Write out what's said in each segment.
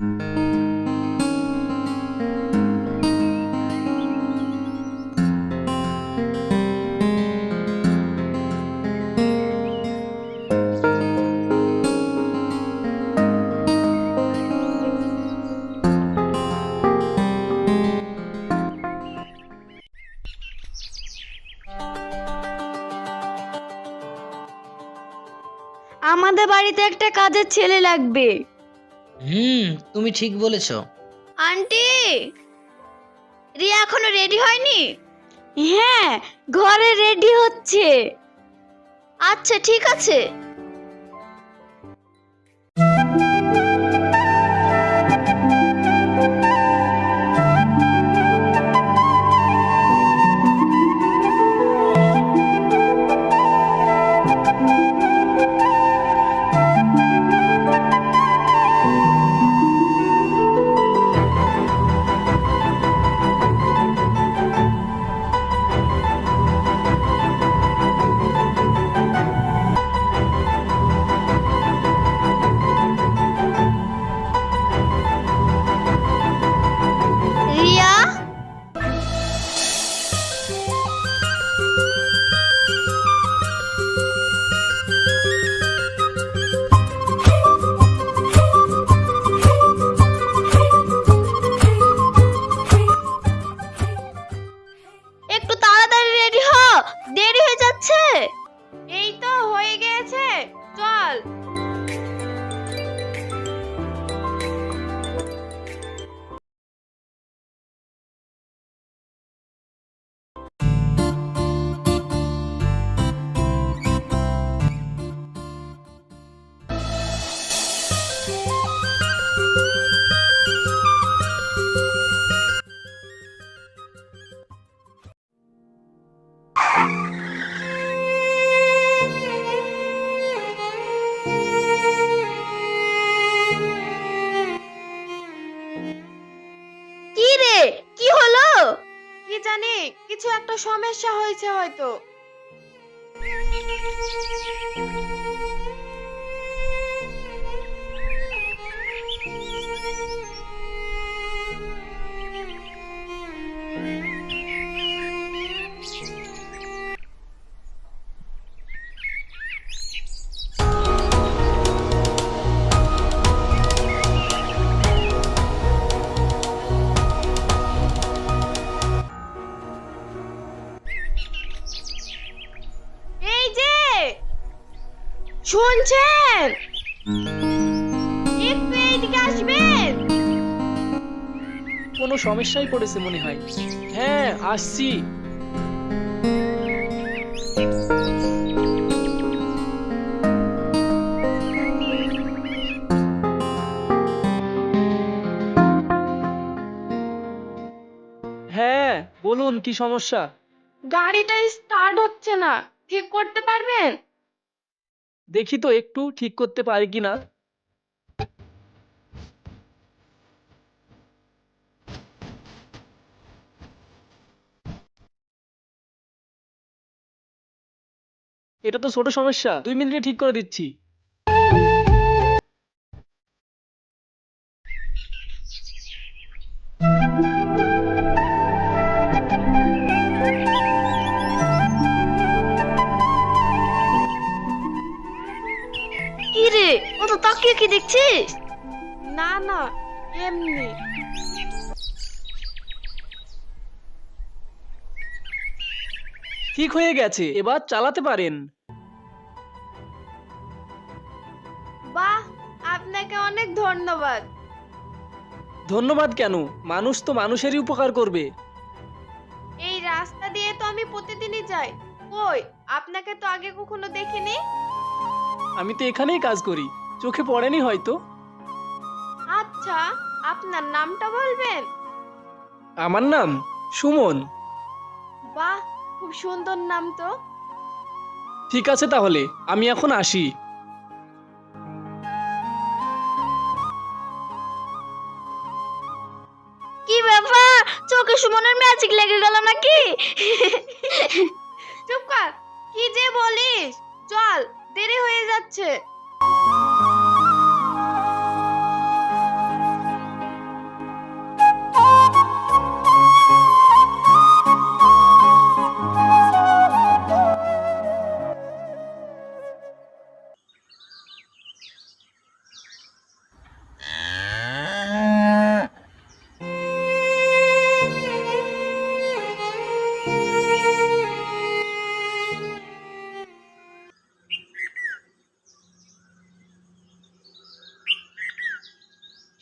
আমাদের বাড়িতে একটা কাজের ছেলে লাগবে। হুম তুমি ঠিক বলেছ। আন্টি রিয়া এখনও রেডি হয়নি? হ্যাঁ ঘরে রেডি হচ্ছে। আচ্ছা ঠিক আছে। হয়েছে হয়তো এই সমস্যায় পড়েছে মনে হয়। হ্যাঁ আসছি। হ্যাঁ বলুন কি সমস্যা? গাড়িটা স্টার্ট হচ্ছে না। ঠিক করতে পারবেন? দেখি তো একটু ঠিক করতে পারি কিনা। এটা তো ছোট সমস্যা। দুই মিনিটে ঠিক করে দিচ্ছি। কি রে? ও তো তাকিয়ে কি দেখছিস? না না এমনি। ঠিক হয়ে গেছে এবার চালাতে পারেন। বাহ আপনাকে অনেক ধন্যবাদ। ধন্যবাদ কেন? মানুষ তো মানুষেরই উপকার করবে। এই রাস্তা দিয়ে তো আমি প্রতিদিনই যাই। কই আপনাকে তো আগে কখনো দেখিনি? আমি তো এখানেই কাজ করি চোখে পড়েনি হয়তো। আচ্ছা আপনার নামটা বলবেন? আমার নাম সুমন। বাহ খুব সুন্দর নাম তো। ঠিক আছে তাহলে আমি এখন আসি। কি ব্যাপার? চোখে সুমনের ম্যাজিক লেগে গেল নাকি? চুপ কর কি যে বলিস? চল দেরি হয়ে যাচ্ছে।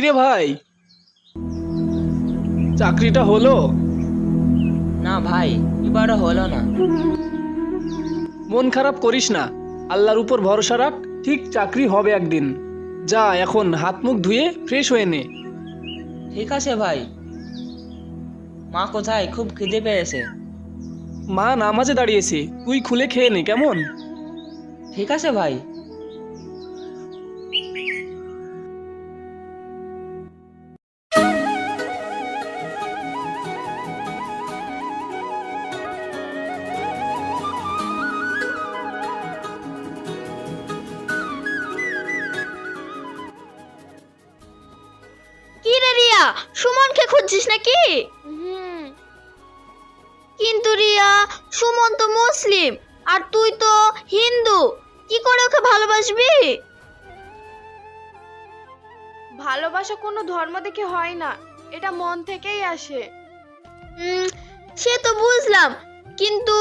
কিরে ভাই? চাকরিটা হলো? না ভাই এবারও হলো না। মন খারাপ করিস না। আল্লাহর উপর ভরসা রাখ ঠিক চাকরি হবে একদিন। যা এখন হাত মুখ ধুয়ে ফ্রেশ হয়ে নে। ঠিক আছে ভাই। মা কোথায়? খুব খিদে পেয়েছে। মা নামাজে দাঁড়িয়েছে। তুই খুলে খেয়ে নে কেমন? ঠিক আছে ভাই। ভালোবাসা কোনো ধর্ম দেখে হয় না এটা মন থেকেই আসে। উম, সে তো বুঝলাম কিন্তু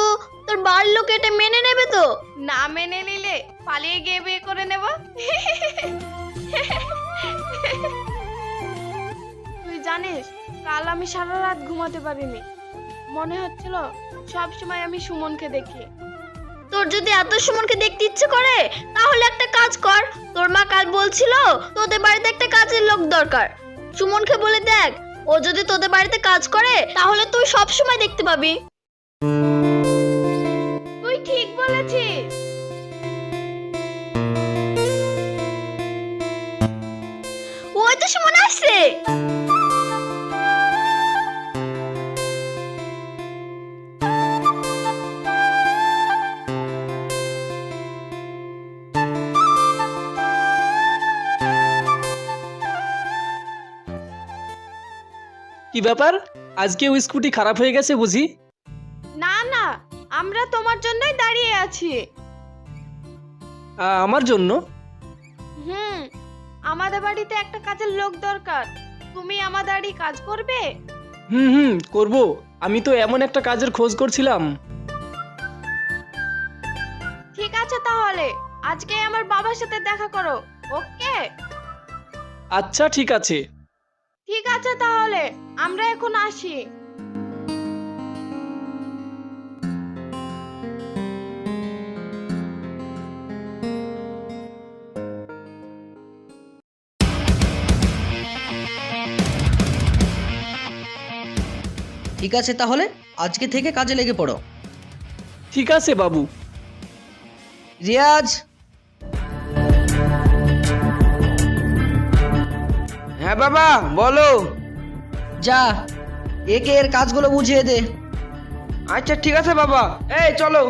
তোর বাড়ির লোক এটা মেনে নেবে তো? না মেনে নিলে পালিয়ে গিয়ে বিয়ে করে নেব। তুই জানিস কাল আমি সারা রাত ঘুমাতে পারিনি। মনে হচ্ছিল সব সময় আমি সুমনকে দেখি। তোর যদি এত সুমনকে দেখতে ইচ্ছে করে, তাহলে একটা কাজ কর। তোর মা কাল বলছিল, তোদের বাড়িতে একটা কাজের লোক দরকার। সুমনকে বলে দেখ, ও যদি তোদের বাড়িতে কাজ করে, তাহলে তুই সব সময় দেখতে পাবি। কি ব্যাপার? আজকে ওই স্কুটি খারাপ হয়ে গেছে বুঝি? না না আমরা তোমার জন্যই দাঁড়িয়ে আছি। আ, আমার জন্য? হুম আমাদের বাড়িতে একটা কাজের লোক দরকার। তুমি আমাদের বাড়ি কাজ করবে? হুম হুম করব। আমি তো এমন একটা কাজের খোঁজ করছিলাম। ঠিক আছে তাহলে আজকে আমার বাবার সাথে দেখা করো ওকে? আচ্ছা ঠিক আছে। ঠিক আছে তাহলে আমরা এখন আসি। ঠিক আছে তাহলে আজকে থেকে কাজে লেগে পড়ো। ঠিক আছে বাবু। রিয়াজ হ্যাঁ বাবা বলো। যা একে এর কাজগুলো বুঝিয়ে দে। আচ্ছা ঠিক আছে বাবা। এই চলো।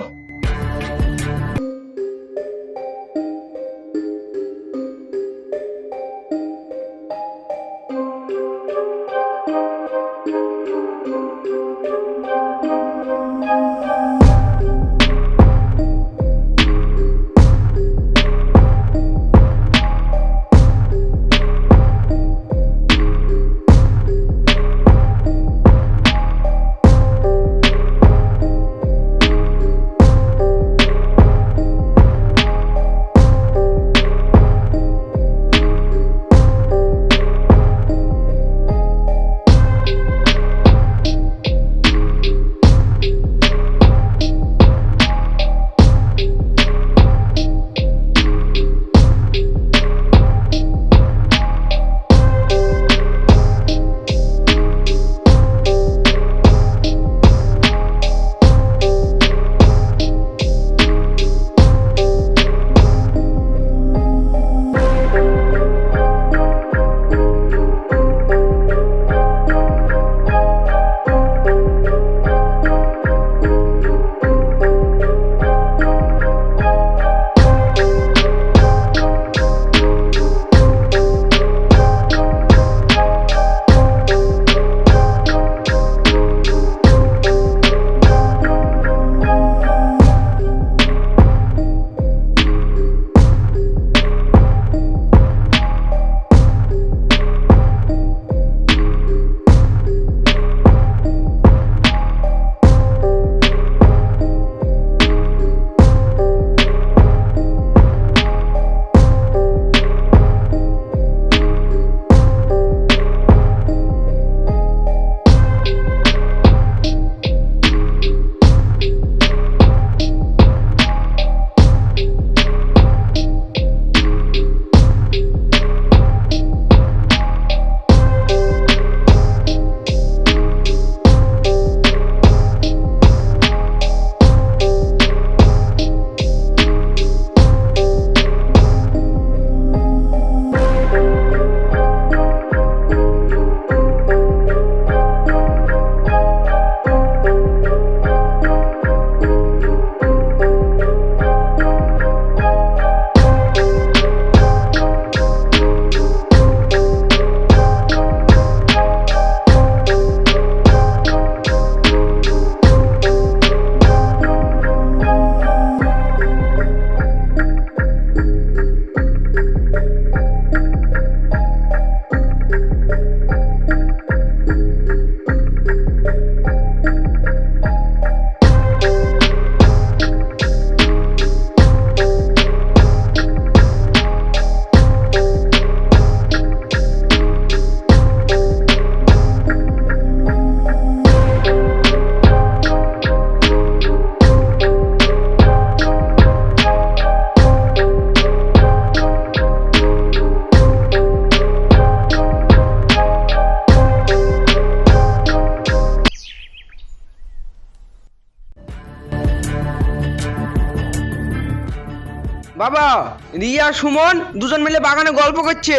আর সুমন দুজন মিলে বাগানে গল্প করছে।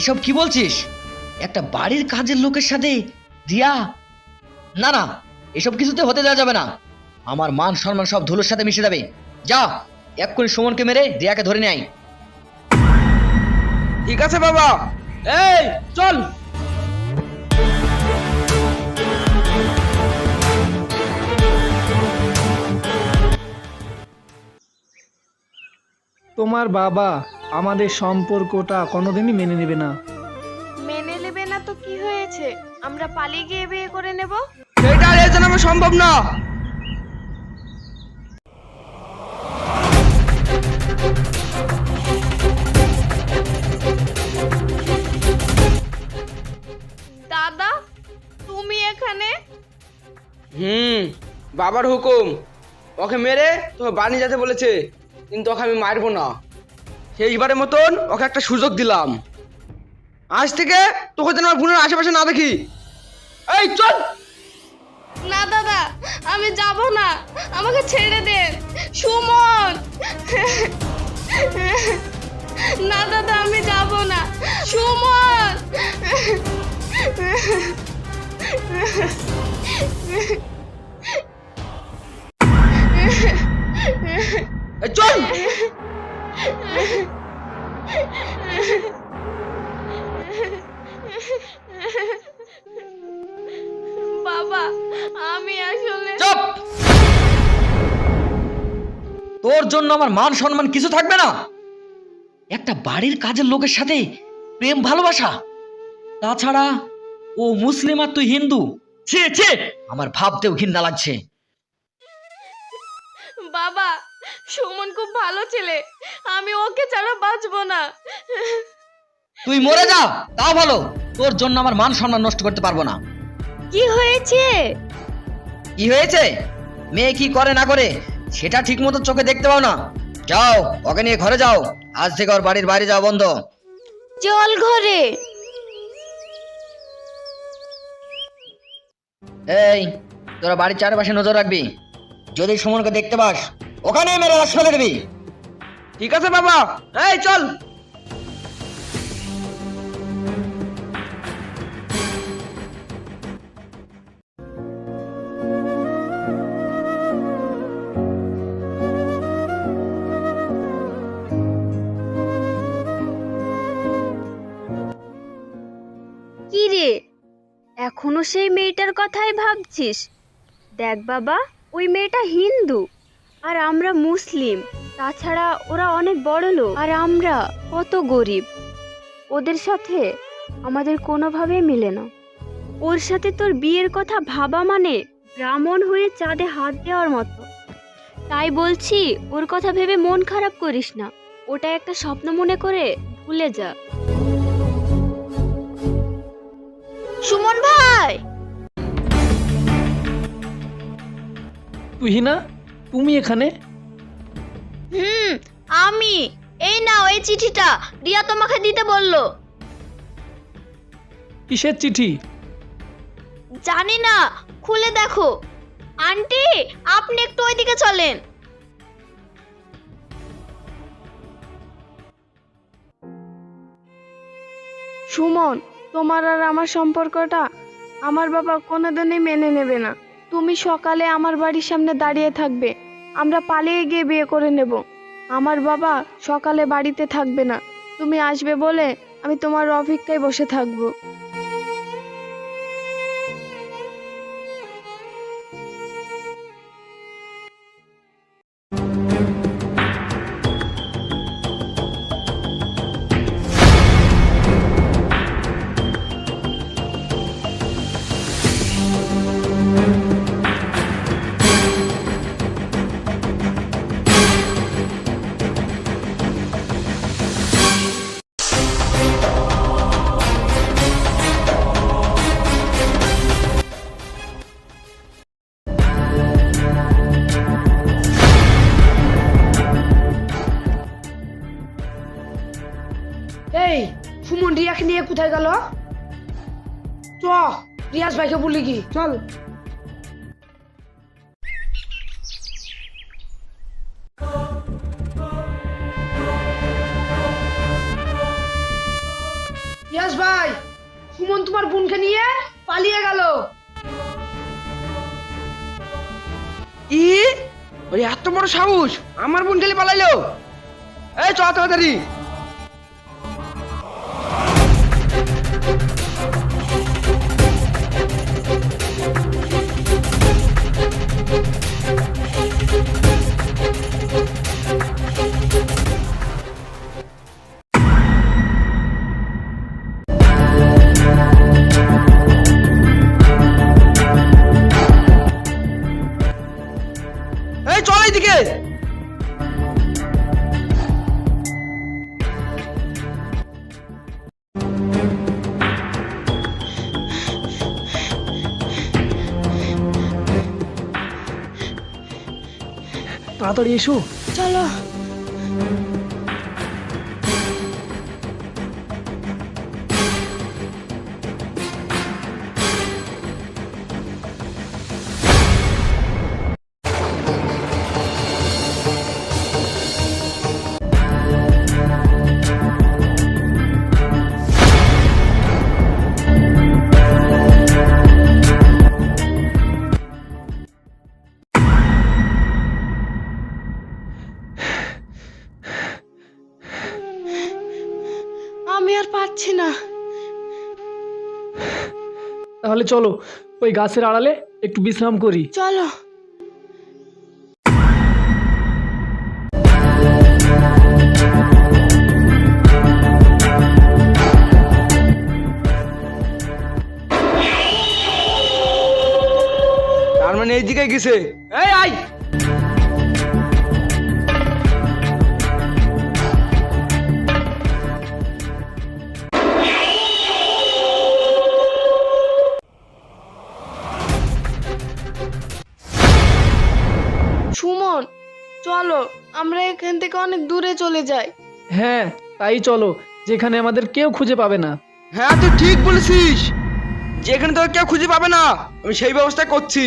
এসব কি বলছিস? একটা বাড়ির কাজের লোকের সাথে রিয়া না না এসব কিছুতে হতে দেওয়া যাবে না। আমার মান সম্মান সব ধুলোর সাথে মিশে যাবে। যা এক্ষুনি সুমনকে মেরে দিয়াকে ধরে নেয় ঠিক আছে বাবা। এই চল। তোমার বাবা আমাদের সম্পর্কটা কোনোদিনই মেনে নেবে না। মেনে নেবে না তো কি হয়েছে? আমরা পালিয়ে গিয়ে বিয়ে করে নেব? সেটা আর জন্য আমার সম্ভব না। দাদা তুমি এখানে? হুম বাবার হুকুম। ওকে মেরে তোকে বাড়ি যেতে বলেছে। কিন্তু ওকে আমি মারবো না। সেইবারের মতন ওকে একটা সুযোগ দিলাম। আজ থেকে তোকে যেন আমার বোনের আশেপাশে না দেখি। এই, চল! না দাদা, আমি যাব না। আমাকে ছেড়ে দেন সুমন! না দাদা, আমি যাব না। সুমন! জন্য আমার মান সম্মান কিছু থাকবে না। একটা বাড়ির কাজের লোকের সাথে প্রেম ভালোবাসা। তাছাড়া ও মুসলিম আর তুই হিন্দু। ছে ছে আমার ভাবতেও ঘৃণা লাগছে। বাবা সুমন খুব ভালো ছেলে। আমি ওকে ছাড়া বাঁচবো না। তুই মরে যা তাও ভালো। তোর জন্য আমার মান সম্মান নষ্ট করতে পারব না। কি হয়েছে? কি হয়েছে? মেয়ে কি করে না করে সেটা ঠিক মতো চোখে দেখতে পাও না। যাও ওকে নিয়ে ঘরে যাও। আজ থেকে ওর বাড়ির বাইরে যাও বন্ধ। চল ঘরে। এই তোরা বাড়ির চারপাশে নজর রাখবি। যদি সুমনকে দেখতে পাস ওখানে মেরে লাশ ফেলে দিবি। ঠিক আছে বাবা। এই চল। এখনও সেই মেয়েটার কথাই ভাবছিস? দেখ বাবা, ওই মেয়েটা হিন্দু। আর আমরা মুসলিম। তাছাড়া ওরা অনেক বড় লোক। আর আমরা কত গরিব। ওদের সাথে আমাদের কোনোভাবেই মিলে না। ওর সাথে তোর বিয়ের কথা ভাবা মানে ব্রাহ্মণ হয়ে চাঁদে হাত দেওয়ার মতো। তাই বলছি, ওর কথা ভেবে মন খারাপ করিস না। ওটা একটা স্বপ্ন মনে করে ভুলে যা। তুহিনা তুমি এখানে? হুম আমি। এই নাও এই চিঠিটা রিয়া তোমাকে দিতে বলল। কিসের চিঠি? জানি না খুলে দেখো। আন্টি আপনি একটু ওইদিকে চলেন। সুমন তোমার আর আমার সম্পর্কটা আমার বাবা কোনোদিনই মেনে নেবে না। তুমি সকালে আমার বাড়ির সামনে দাঁড়িয়ে থাকবে। আমরা পালিয়ে গিয়ে বিয়ে করে নেব। আমার বাবা সকালে বাড়িতে থাকবে না। তুমি আসবে বলে আমি তোমার অপেক্ষায় বসে থাকব। কোথায় গেল? চ। রিয়াজ ভাইকে বলি কি? চল। রিয়াজ ভাই সুমন তোমার বোনকে নিয়ে পালিয়ে গেল। ই? এত বড় সাহস! আমার বোন খেলে পালাইলো? এই চ তাড়াতাড়ি। Thank you. তাড়াতাড়ি এসো। চলো। তাহলে চলো ওই গাছের আড়ালে একটু বিশ্রাম করি। চলো। তার মানে এই দিকে গেছে। এই আই চলো আমরা এখান থেকে অনেক দূরে চলে যাই। হ্যাঁ তাই চলো যেখানে আমাদের কেউ খুঁজে পাবে না। হ্যাঁ তুই ঠিক বলেছিস। যেখানে তোকে কেউ খুঁজে পাবে না আমি সেই ব্যবস্থা করছি।